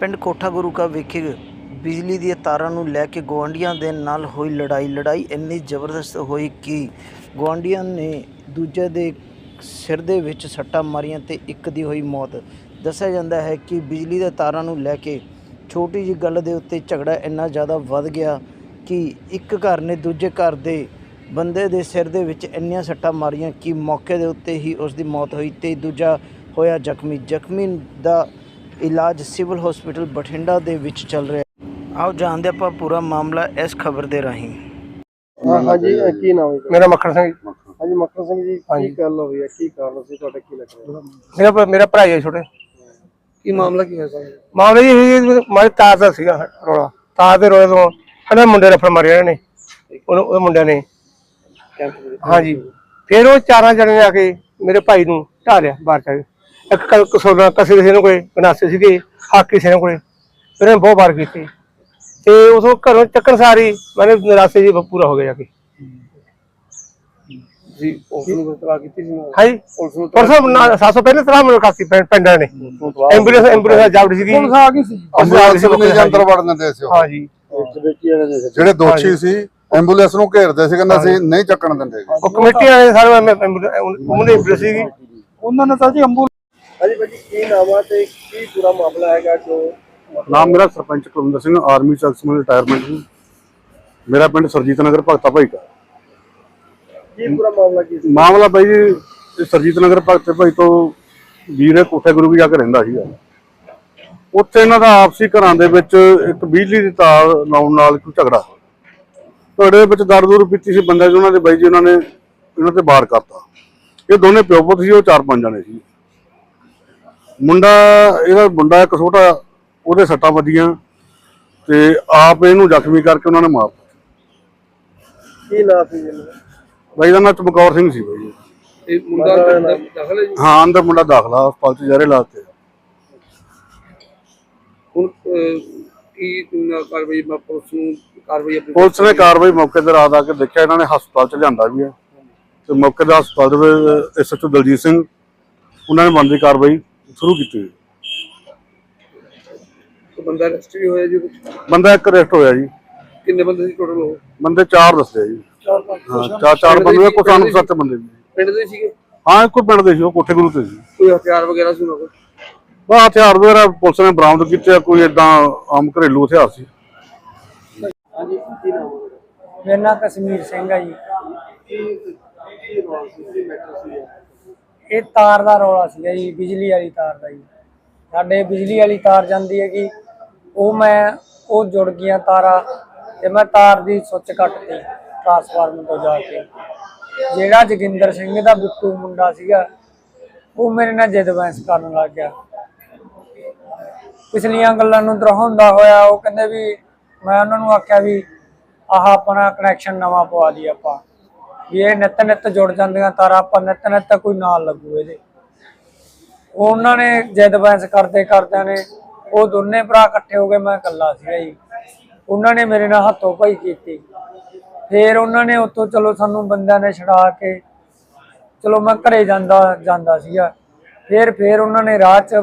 ਪਿੰਡ ਕੋਠਾ ਗੁਰੂ ਕਾ ਵਿਖੇ ਬਿਜਲੀ ਦੀਆਂ ਤਾਰਾਂ ਨੂੰ ਲੈ ਕੇ ਗੁਆਂਢੀਆਂ ਦੇ ਨਾਲ ਹੋਈ ਲੜਾਈ। ਲੜਾਈ ਇੰਨੀ ਜ਼ਬਰਦਸਤ ਹੋਈ ਕਿ ਗੁਆਂਢੀਆਂ ਨੇ ਦੂਜੇ ਦੇ ਸਿਰ ਦੇ ਵਿੱਚ ਸੱਟਾਂ ਮਾਰੀਆਂ ਤੇ ਇੱਕ ਦੀ ਹੋਈ ਮੌਤ। ਦੱਸਿਆ ਜਾਂਦਾ ਹੈ ਕਿ ਬਿਜਲੀ ਦੇ ਤਾਰਾਂ ਨੂੰ ਲੈ ਕੇ ਛੋਟੀ ਜਿਹੀ ਗੱਲ ਦੇ ਉੱਤੇ ਝਗੜਾ ਇੰਨਾ ਜ਼ਿਆਦਾ ਵੱਧ ਗਿਆ ਕਿ ਇੱਕ ਘਰ ਨੇ ਦੂਜੇ ਘਰ ਦੇ ਬੰਦੇ ਦੇ ਸਿਰ ਦੇ ਵਿੱਚ ਇੰਨੀਆਂ ਸੱਟਾਂ ਮਾਰੀਆਂ ਕਿ ਮੌਕੇ ਦੇ ਉੱਤੇ ਹੀ ਉਸ ਦੀ ਮੌਤ ਹੋਈ ਤੇ ਦੂਜਾ ਹੋਇਆ ਜ਼ਖਮੀ। ਜ਼ਖਮੀ ਦਾ ਇਲਾਜ ਸਿਵਲ ਹਸਪੀਟਲ ਬਠਿੰਡਾ ਦੇ ਵਿੱਚ ਚੱਲ ਰਿਹਾ ਹੈ। ਆਓ ਜਾਣਦੇ ਆਪਾਂ ਪੂਰਾ ਮਾਮਲਾ ਇਸ ਖਬਰ ਦੇ ਰਾਹੀਂ ਹਾਂ ਹਾਂਜੀ ਕੀ ਨਾਮ ਹੈ? ਮੇਰਾ ਮੱਖਣ ਸਿੰਘ ਜੀ। ਹਾਂਜੀ ਮੱਖਣ ਸਿੰਘ ਜੀ। ਕੀ ਗੱਲ ਹੋਈ ਹੈ ਕੀ ਕਾਰਨ ਸੀ ਤੁਹਾਡਾ ਕੀ ਲੱਗ ਰਿਹਾ ਮੇਰਾ ਮੇਰਾ ਭਰਾ ਹੀ ਹੈ ਛੋਟੇ ਕੀ ਮਾਮਲਾ ਕੀ ਹੋਇਆ ਸੀ ਮਾਮਲਾ ਜੀ ਮਾਰੇ ਤਾਰ ਦਾ ਸੀਗਾ ਰੋਲਾ ਤਾਰ ਦੇ ਰੋਲੇ ਤੋਂ ਇਹਨਾਂ ਮੁੰਡੇ ਰਫਲ ਮਾਰਿਆ ਇਹਨਾਂ ਨੇ ਉਹਨੂੰ ਉਹ ਮੁੰਡਿਆਂ ਨੇ? ਹਾਂਜੀ ਫਿਰ ਉਹ ਚਾਰਾਂ ਜਣੇ ਆ ਕੇ ਮੇਰੇ ਭਾਈ ਨੂੰ ਢਾਲਿਆ ਬਾਹਰ ਚਾ ਇੱਕ ਕ- ਕਸੋਲਾ ਕਸੇ ਕਿਸੇ ਨੂੰ ਕੋਈ ਗਨਾਸੇ ਸੀਗੇ ਹਾਕੀ ਕਿਸੇ ਨੂੰ ਕੋਲੇ ਇਹਨੇ ਬਹੁਤ ਵਾਰ ਕੀਤੀ। ਤੇ ਉਥੋਂ ਘਰੋਂ ਚੱਕਣ ਸਾਰੀ ਮੈਨੇ ਨਿਰਾਸੇ ਜੀ ਪੂਰਾ ਹੋ ਗਿਆ ਜਾ ਕੇ। ਜੀ ਉਸ ਨੂੰ ਤਲਾ ਕੀਤੀ ਸੀ? ਹਾਂਜੀ। ਪੁਲਿਸ ਨੂੰ ਪਰਸੋਂ ਨਾ- ਸੱਤ ਸੌ ਪਹਿਲੇ ਸਲਾਮ ਕਾਸੀ ਪਿੰਡਾਂ ਨੇ। ਐਂਬੂਲੈਂਸ ਐਂਬੂਲੈਂਸ ਜਾਵੜੀ ਸੀਗੀ। ਪੁਲਿਸ ਆ ਗਈ ਸੀ। ਐਂਬੂਲੈਂਸ ਨੂੰ ਨਹੀਂ ਅੰਦਰ ਵੜਨ ਦਿੰਦੇ ਸੀ। ਹਾਂਜੀ। ਨੇ ਜਿਹੜੇ ਦੋਸ਼ੀ ਸੀ ਐਂਬੂਲੈਂਸ ਨੂੰ ਘੇਰਦੇ ਸੀ ਕਹਿੰਦਾ ਸੀ ਨਹੀਂ ਚੱਕਣ ਦਿੰਦੇ। ਉਹ ਕਮੇਟੀ ਵਾਲੇ ਸਾਰੇ ਐਂਬੂਲੈਂਸ ਉਹਨੇ ਐਂਬੂਲੈਂਸ ਸੀਗੀ। ਉਹਨਾਂ ਨੇ ਤਾਂ ਜੀ ਅੰਬੂ ਹਾਂਜੀ ਭਾਜੀ ਕੀ ਨਾਮ ਆ ਤੇ ਕੀ ਪੂਰਾ ਮਾਮਲਾ ਹੈਗਾ ਜੋ ਨਾਮ ਮੇਰਾ ਸਰਪੰਚ ਕੁਲਵਿੰਦਰ ਸਿੰਘ ਆਰਮੀ ਚ ਅਕਸਮਨ ਰਿਟਾਇਰਮੈਂਟ ਸੀ। ਮੇਰਾ ਪਿੰਡ ਸਰਜੀਤ ਨਗਰ ਭਗਤਾ ਭਾਈ ਦਾ। ਕੀ ਪੂਰਾ ਮਾਮਲਾ ਕੀ ਸੀ? ਮਾਮਲਾ ਬਾਈ ਜੀ ਇਹ ਸਰਜੀਤ ਨਗਰ ਭਗਤੇ ਭਾਈ ਤੋਂ ਵੀਰੇ ਕੋਠੇ ਗੁਰੂ ਵੀ ਜਾ ਕੇ ਰਹਿੰਦਾ ਸੀਗਾ। ਉੱਥੇ ਇਹਨਾਂ ਦਾ ਆਪਸੀ ਘਰਾਂ ਦੇ ਵਿੱਚ ਇੱਕ ਬਿਜਲੀ ਦੀ ਤਾਰ ਲਾਉਣ ਨਾਲ ਕੋਈ ਝਗੜਾ ਝਗੜੇ ਦੇ ਵਿੱਚ ਦਰ ਦੂਰ ਪੀਤੀ ਸੀ ਬੰਦੇ ਉਹਨਾਂ ਦੇ ਬਾਈ ਜੀ ਉਹਨਾਂ ਨੇ ਇਹਨਾਂ ਤੇ ਵਾਰ ਕਰਤਾ। ਇਹ ਦੋਨੇ ਪਿਓ ਪੁੱਤ ਸੀ ਉਹ ਚਾਰ ਪੰਜ ਜਣੇ ਸੀ। ਮੁੰਡਾ ਇਹਦਾ ਮੁੰਡਾ ਇੱਕ ਛੋਟਾ ਉਹਦੇ ਸੱਟਾਂ ਵੱਜੀਆਂ ਤੇ ਆਪ ਇਹਨੂੰ ਜ਼ਖਮੀ ਕਰਕੇ ਉਹਨਾਂ ਨੇ ਮਾਰਤਾ ਕੀ ਨਾਮ ਸੀ ਜੀ ਬਾਈ ਦਾ ਨਾਮ ਚਮਕੌਰ ਸਿੰਘ ਸੀ ਬਾਈ। ਜੀ ਇਹ ਮੁੰਡਾ ਦਖਲ ਹੈ ਜੀ? ਹਾਂ ਅੰਦਰ ਮੁੰਡਾ ਦਾਖਲਾ ਹਸਪਤਾਲ ਚ ਜਾਰੇ ਲਾਤੇ ਹੁਣ ਕੀ ਕਾਰਵਾਈ ਪੁਲਿਸ ਨੂੰ ਕਾਰਵਾਈ ਆਪਣੀ ਪੁਲਿਸ ਨੇ ਕਾਰਵਾਈ ਮੌਕੇ ਤੇ ਰਾਤ ਆ ਕੇ ਦੇਖਿਆ ਇਹਨਾਂ ਨੇ ਹਸਪਤਾਲ ਚ ਲਿਆਂਦਾ ਵੀ ਹੈ ਤੇ ਮੌਕੇ ਦੇ ਹਸਪਤਾਲ ਦੇ ਐਸਐਚਓ ਦਲਜੀਤ ਸਿੰਘ ਉਹਨਾਂ ਨੇ ਬਣਦੀ ਕਾਰਵਾਈ। ਸ਼ੁਰੂ ਕੀਤੀ ਬੰਦਾ ਅਰੈਸਟ ਵੀ ਹੋਇਆ ਜੀ ਕੁਛ ਬੰਦਾ ਇੱਕ ਅਰੈਸਟ ਹੋਇਆ ਜੀ। ਕਿੰਨੇ ਬੰਦੇ ਸੀ ਟੋਟਲ ਉਹ? ਬੰਦੇ ਚਾਰ ਦੱਸਦੇ ਆ ਜੀ। ਚਾਰ ਹਾਂ ਚਾਰ ਚਾਰ ਬੰਦੇ ਕੋਈ ਸਾਨੂੰ ਸੱਤ ਬੰਦੇ ਵੀ ਪਿੰਡ ਦੇ ਸੀਗੇ? ਹਾਂ ਕੋਈ ਪਿੰਡ ਦੇ ਸੀ ਉਹ ਕੋਠੇ ਗੁਰੂ ਤੇ ਸੀ। ਕੋਈ ਹਥਿਆਰ ਵਗੈਰਾ ਸੀ ਉਹਨਾਂ ਕੋਲ? ਬਾ ਹਥਿਆਰ ਵਗੈਰਾ ਪੁਲਿਸ ਨੇ ਬਰਾਮਦ ਕੀਤੇ ਆ, ਕੋਈ ਇਦਾਂ ਆਮ ਘਰੇਲੂ ਹਥਿਆਰ ਸੀ। ਹਾਂਜੀ ਕੀ ਨਾਮ ਹੈ? ਮੇਰਾ ਨਾਂ ਕਸ਼ਮੀਰ ਸਿੰਘ ਆ ਜੀ। ਕੀ ਕੀ ਨਾਮ ਸੀ? ਕੀ ਮੈਟਰ ਸੀ ਇਹ ਤਾਰ ਦਾ ਰੌਲਾ ਸੀਗਾ ਜੀ, ਬਿਜਲੀ ਵਾਲੀ ਤਾਰ ਦਾ ਜੀ। ਸਾਡੇ ਬਿਜਲੀ ਵਾਲੀ ਤਾਰ ਜਾਂਦੀ ਹੈਗੀ, ਉਹ ਮੈਂ, ਉਹ ਜੁੜ ਗਈਆਂ ਤਾਰਾਂ ਤੇ ਮੈਂ ਤਾਰ ਦੀ ਸੁੱਚ ਕੱਟਤੀ ਟਰਾਂਸਫਾਰਮਰ ਤੋਂ ਜਾ ਕੇ। ਜਿਹੜਾ ਜੋਗਿੰਦਰ ਸਿੰਘ ਦਾ ਬਿੱਟੂ ਮੁੰਡਾ ਸੀਗਾ, ਉਹ ਮੇਰੇ ਨਾਲ ਜਿੱਦ ਬਹਿਸ ਕਰਨ ਲੱਗ ਗਿਆ। ਪਿਛਲੀਆਂ ਗੱਲਾਂ ਨੂੰ ਦਰਹਾਉਂਦਾ ਹੋਇਆ, ਉਹ ਕਹਿੰਦੇ ਵੀ, ਮੈਂ ਉਹਨਾਂ ਨੂੰ ਆਖਿਆ ਵੀ, ਆਹ ਆਪਣਾ ਕਨੈਕਸ਼ਨ ਨਵਾਂ ਪਵਾ ਦੀ ਆਪਾਂ। ਵੀ ਇਹ ਨਿੱਤ ਨਿੱਤ ਜੁੜ ਜਾਂਦੀਆਂ ਤਾਰਾਂ, ਆਪਾਂ ਨਿੱਤ ਨਿੱਤ ਕੋਈ ਨਾਲ ਲੱਗੂ ਇਹਦੇ। ਉਹਨਾਂ ਨੇ ਜਿੱਦ ਬਹਿਸ ਕਰਦੇ ਕਰਦਿਆਂ ਨੇ, ਉਹ ਦੋਨੇ ਭਰਾ ਇਕੱਠੇ ਹੋ ਗਏ ਮੈਂ ਇਕੱਲਾ ਸੀਗਾ ਜੀ। ਉਹਨਾਂ ਨੇ ਮੇਰੇ ਨਾਲ ਹੱਥੋਂ ਪਾਈ ਕੀਤੀ। ਫਿਰ ਉਹਨਾਂ ਨੇ ਉੱਥੋਂ ਚਲੋ ਸਾਨੂੰ ਬੰਦਿਆਂ ਨੇ ਛਡਾ ਕੇ, ਚਲੋ ਮੈਂ ਘਰੇ ਜਾਂਦਾ ਜਾਂਦਾ ਸੀਗਾ। ਫਿਰ ਫਿਰ ਉਹਨਾਂ ਨੇ ਰਾਹ 'ਚ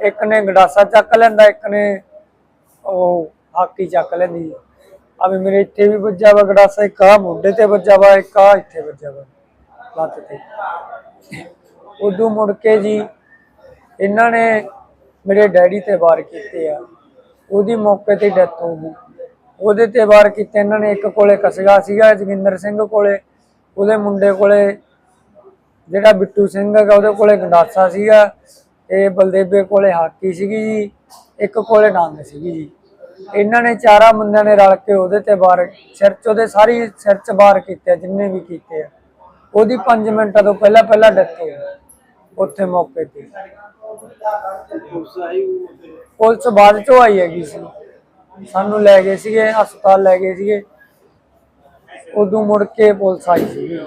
ਇੱਕ ਨੇ ਗੰਡਾਸਾ ਚੱਕ ਲੈਂਦਾ, ਇੱਕ ਨੇ ਉਹ ਹਾਕੀ ਚੱਕ ਲੈਂਦੀ। ਆ ਵੀ ਮੇਰੇ ਇੱਥੇ ਵੀ ਵੱਜਾ ਵਾ ਗੰਡਾਸਾ ਇੱਕ ਆ ਮੋਢੇ ਤੇ ਵੱਜਾ ਵਾ, ਇੱਕ ਆ ਇੱਥੇ ਵੱਜਾ ਵਾ, ਲੱਤ ਤੇ। ਉਦੋਂ ਮੁੜ ਕੇ ਜੀ ਇਹਨਾਂ ਨੇ ਮੇਰੇ ਡੈਡੀ ਤੇ ਵਾਰ ਕੀਤੇ ਆ। ਉਹਦੀ ਮੌਕੇ ਤੇ ਡੈਥ ਹੋ ਗਈ। ਉਹਦੇ ਤੇ ਵਾਰ ਕੀਤੇ ਇਹਨਾਂ ਨੇ, ਇੱਕ ਕੋਲੇ ਕਸਗਾ ਸੀਗਾ, ਜੋਗਿੰਦਰ ਸਿੰਘ ਕੋਲੇ, ਉਹਦੇ ਮੁੰਡੇ ਕੋਲੇ ਜਿਹੜਾ ਬਿੱਟੂ ਸਿੰਘ ਹੈਗਾ, ਉਹਦੇ ਕੋਲੇ ਗੰਡਾਸਾ ਸੀਗਾ, ਤੇ ਬਲਦੇਵੇ ਕੋਲੇ ਹਾਕੀ ਸੀਗੀ ਜੀ, ਇੱਕ ਕੋਲੇ ਡਾਂਗ ਸੀਗੀ ਜੀ। ਇਹਨਾਂ ਨੇ ਚਾਰਾਂ ਬੰਦਿਆਂ ਨੇ ਰਲ ਕੇ ਉਹਦੇ ਤੇ ਵਾਰ ਸਿਰ 'ਚ, ਉਹਦੇ ਸਾਰੀ ਸਿਰ 'ਚ ਵਾਰ ਕੀਤੇ ਜਿੰਨੇ ਵੀ ਕੀਤੇ ਆ। ਉਹਦੀ 5 ਮਿੰਟਾਂ ਤੋਂ ਪਹਿਲਾਂ ਪਹਿਲਾਂ ਡੈਥ ਹੋ ਗਈ ਉੱਥੇ ਮੌਕੇ ਤੇ। ਪੁਲਿਸ ਬਾਅਦ ਚੋਂ ਆਈ ਹੈਗੀ ਸੀ। ਸਾਨੂੰ ਲੈ ਗਏ ਸੀਗੇ, ਹਸਪਤਾਲ ਲੈ ਗਏ ਸੀਗੇ। ਉਦੋਂ ਮੁੜ ਕੇ ਪੁਲਿਸ ਆਈ ਸੀਗੀ।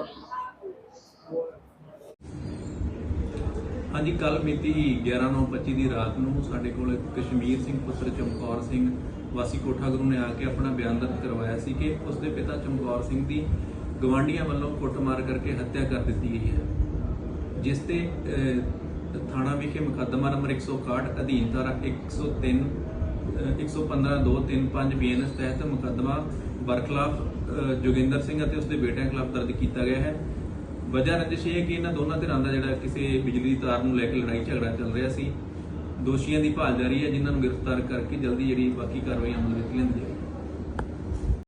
ਹਾਂਜੀ ਕੱਲ ਮਿਤੀ 11/9/25 ਦੀ ਰਾਤ ਨੂੰ ਸਾਡੇ ਕੋਲ ਕਸ਼ਮੀਰ ਸਿੰਘ ਪੁੱਤਰ ਚਮਕੌਰ ਸਿੰਘ ਵਾਸੀ ਕੋਠਾ ਗੁਰੂ ਨੇ ਆ ਕੇ ਆਪਣਾ ਬਿਆਨ ਦਰਜ ਕਰਵਾਇਆ ਸੀ ਕਿ ਉਸ ਦੇ ਪਿਤਾ ਚਮਕੌਰ ਸਿੰਘ ਦੀ ਗਵਾਂਢੀਆਂ ਵੱਲੋਂ ਕੁੱਟਮਾਰ ਕਰਕੇ ਹੱਤਿਆ ਕਰ ਦਿੱਤੀ ਗਈ ਹੈ। ਜਿਸ ਤੇ ਥਾਣਾ ਵਿਖੇ ਮੁਕੱਦਮਾ ਨੰਬਰ 161 ਅਧੀਨ ਧਾਰਾ 103 ਅ, 115 235 ਬੀਐਨਐਸ ਤਹਿਤ ਮੁਕੱਦਮਾ ਬਰਖਲਾਫ ਅ, ਜੋਗਿੰਦਰ ਸਿੰਘ ਅਤੇ ਉਸਦੇ ਬੇਟਿਆਂ ਖਿਲਾਫ ਦਰਜ ਕੀਤਾ ਗਿਆ ਹੈ। ਵਜ੍ਹਾ ਰੰਜਿਸ਼ ਇਹ ਹੈ ਕਿ ਇਹਨਾਂ ਦੋਨਾਂ ਧਿਰਾਂ ਦਾ ਜਿਹੜਾ ਕਿਸੇ ਬਿਜਲੀ ਦੀ ਤਾਰ ਨੂੰ ਲੈ ਕੇ ਲੜਾਈ ਝਗੜਾ ਚੱਲ ਰਿਹਾ ਸੀ। ਦੋਸ਼ੀਆਂ ਦੀ ਭਾਲ ਜਾਰੀ ਹੈ, ਜਿਨ੍ਹਾਂ ਨੂੰ ਗ੍ਰਿਫਤਾਰ ਕਰਕੇ ਜਲਦੀ ਜਿਹੜੀ ਬਾਕੀ ਕਾਰਵਾਈ ਅਮਲ ਵਿੱਚ ਲਿਆਂਦੀ ਜਾਵੇਗੀ